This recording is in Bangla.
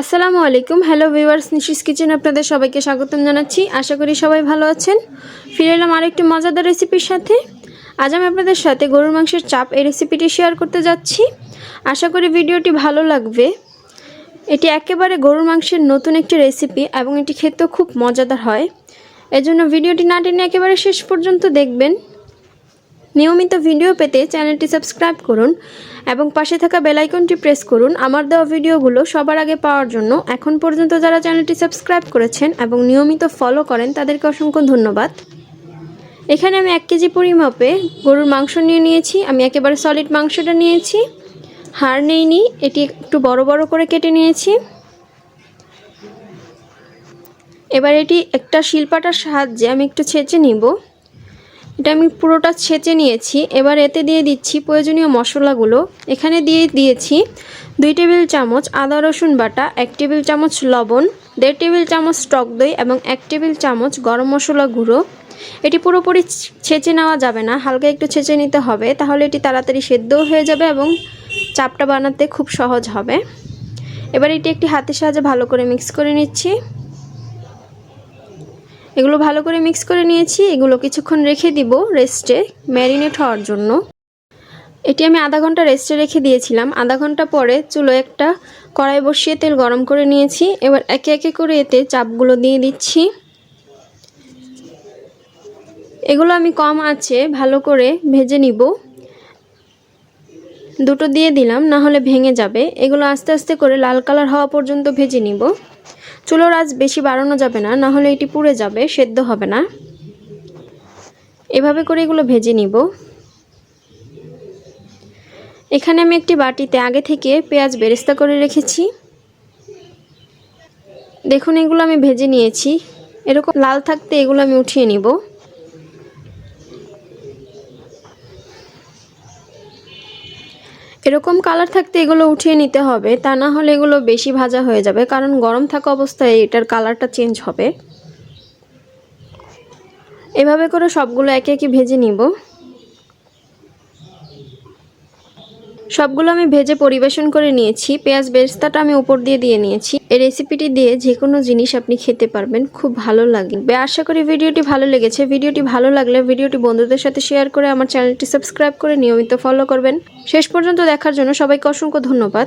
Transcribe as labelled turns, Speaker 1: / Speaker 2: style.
Speaker 1: আসসালামু আলাইকুম। হ্যালো ভিউয়ার্স নিশিস কিচেন আপনাদের সবাইকে স্বাগতম জানাচ্ছি। আশা করি সবাই ভালো আছেন। ফিরে এলাম আরেকটি মজাদার রেসিপির সাথে। আজ আমি আপনাদের সাথে গরুর মাংসের চাপ এই রেসিপিটি শেয়ার করতে যাচ্ছি। আশা করি ভিডিওটি ভালো লাগবে। এটি একেবারে গরুর মাংসের নতুন একটি রেসিপি এবং এটি খেতেও খুব মজাদার হয়। এজন্য ভিডিওটি না টেনে একেবারে শেষ পর্যন্ত দেখবেন। নিয়মিত ভিডিও পেতে চ্যানেলটি সাবস্ক্রাইব করুন এবং পাশে থাকা বেলাইকনটি প্রেস করুন। আমার দেওয়া ভিডিওগুলো সবার আগে পাওয়ার জন্য এখন পর্যন্ত যারা চ্যানেলটি সাবস্ক্রাইব করেছেন এবং নিয়মিত ফলো করেন, তাদেরকে অসংখ্য ধন্যবাদ। এখানে আমি এক কেজি পরিমাপে গরুর মাংস নিয়ে নিয়েছি। আমি একেবারে সলিড মাংসটা নিয়েছি। হাড় নেইনি, এটি একটু বড় বড় করে কেটে নিয়েছি। এবার এটি একটা শিলপাটার সাহায্যে আমি একটু ছেঁচে নিব। এটা আমি পুরোটা ছেঁচে নিয়েছি। এবার এতে দিয়ে দিচ্ছি প্রয়োজনীয় মশলাগুলো। এখানে দিয়ে দিয়েছি দুই টেবিল চামচ আদা, রসুন বাটা, এক টেবিল চামচ লবণ, দেড় টেবিল চামচ টক দই এবং এক টেবিল চামচ গরম মশলা গুঁড়ো। এটি পুরোপুরি ছেঁচে নেওয়া যাবে না, হালকা একটু ছেঁচে নিতে হবে, তাহলে এটি তাড়াতাড়ি সেদ্ধও হয়ে যাবে এবং চাপটা বানাতে খুব সহজ হবে। এবার এটি একটি হাতের সাহায্যে ভালো করে মিক্স করে নিচ্ছি। এগুলো ভালো করে মিক্স করে নিয়েছি। এগুলো কিছুক্ষণ রেখে দিব রেস্টে ম্যারিনেট হওয়ার জন্য। এটি আমি আধা ঘণ্টা রেস্টে রেখে দিয়েছিলাম। আধা ঘণ্টা পরে চুলো একটা কড়াই বসিয়ে তেল গরম করে নিয়েছি। এবার একে একে করে এতে চাপগুলো দিয়ে দিচ্ছি। এগুলো আমি কম আছে, ভালো করে ভেজে নিব। দুটো দিয়ে দিলাম, না হলে ভেঙে যাবে। এগুলো আস্তে আস্তে করে লাল কালার হওয়া পর্যন্ত ভেজে নিব। চুলোর আজ বেশি বাড়ানো যাবে না না হলে এটি পুড়ে যাবে, সেদ্ধ হবে না। এভাবে করে এগুলো ভেজে নিব। এখানে আমি একটি বাটিতে আগে থেকে পেঁয়াজ বেরেস্তা করে রেখেছি। দেখুন, এগুলো আমি ভেজে নিয়েছি। এরকম লাল থাকতে এগুলো আমি উঠিয়ে নিব। এরকম কালার থাকতে এগুলো উঠিয়ে নিতে হবে, তা না হলে এগুলো বেশি ভাজা হয়ে যাবে, কারণ গরম থাকা অবস্থায় এটার কালারটা চেঞ্জ হবে। এভাবে করে সবগুলো একে একে ভেজে নিব। সবগুলো আমি ভেজে পরিবেশন করে নিয়েছি। পেঁয়াজ বেস্তাটা আমি উপর দিয়ে দিয়ে নিয়েছি। এই রেসিপিটি দিয়ে যে কোনো জিনিস আপনি খেতে পারবেন, খুব ভালো লাগবে। আশা করি ভিডিওটি ভালো লেগেছে। ভিডিওটি ভালো লাগলে ভিডিওটি বন্ধুদের সাথে শেয়ার করে আমার চ্যানেলটি সাবস্ক্রাইব করে নিয়মিত ফলো করবেন। শেষ পর্যন্ত দেখার জন্য সবাইকে অসংখ্য ধন্যবাদ।